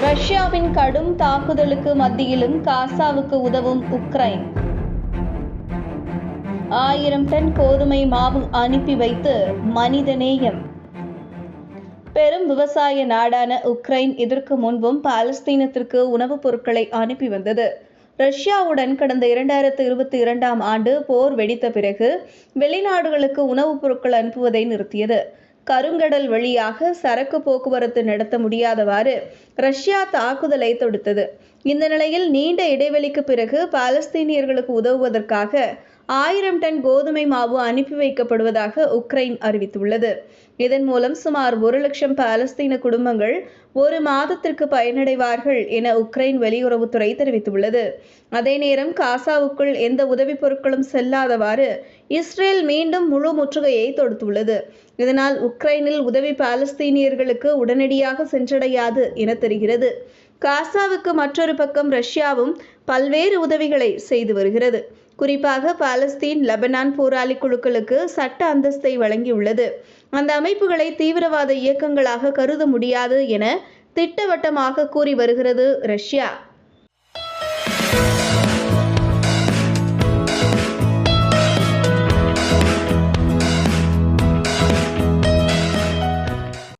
ரஷ்யாவின் கடும் தாக்குதலுக்கு மத்தியிலும் காசாவுக்கு உதவும் உக்ரைன். ஆயிரம் டன் கோதுமை மாவு அனுப்பி வைத்து மனிதநேயம் பெரும் விவசாய நாடான உக்ரைன் இதற்கு முன்பும் பாலஸ்தீனத்திற்கு உணவுப் பொருட்களை அனுப்பி வந்தது. ரஷ்யாவுடன் கடந்த இரண்டாயிரத்து இருபத்தி இரண்டாம் ஆண்டு போர் வெடித்த பிறகு வெளிநாடுகளுக்கு உணவுப் பொருட்கள் அனுப்புவதை நிறுத்தியது. கருங்கடல் வழியாக சரக்கு போக்குவரத்து நடத்த முடியாதவாறு ரஷ்யா தாக்குதலை தொடுத்தது. இந்த நிலையில் நீண்ட இடைவெளிக்கு பிறகு பாலஸ்தீனியர்களுக்கு உதவுவதற்காக ஆயிரம் டன் கோதுமை மாவு அனுப்பி வைக்கப்படுவதாக உக்ரைன் அறிவித்துள்ளது. இதன் மூலம் சுமார் ஒரு லட்சம் பாலஸ்தீன குடும்பங்கள் ஒரு மாதத்திற்கு பயனடைவார்கள் என உக்ரைன் வெளியுறவுத்துறை தெரிவித்துள்ளது. அதே நேரம் காசாவுக்குள் எந்த உதவிப் பொருட்களும் செல்லாதவாறு இஸ்ரேல் மீண்டும் முழு முற்றுகையை தொடுத்துள்ளது. இதனால் உக்ரைனில் உதவி பாலஸ்தீனியர்களுக்கு உடனடியாக சென்றடையாது என தெரிகிறது. காசாவுக்கு மற்றொரு பக்கம் ரஷ்யாவும் பல்வேறு உதவிகளை செய்து வருகிறது. குறிப்பாக பாலஸ்தீன் லெபனான் போராளி குழுக்களுக்கு சட்ட அந்தஸ்தை வழங்கியுள்ளது. அந்த அமைப்புகளை தீவிரவாத இயக்கங்களாக கருத முடியாது என திட்டவட்டமாக கூறி வருகிறது ரஷ்யா.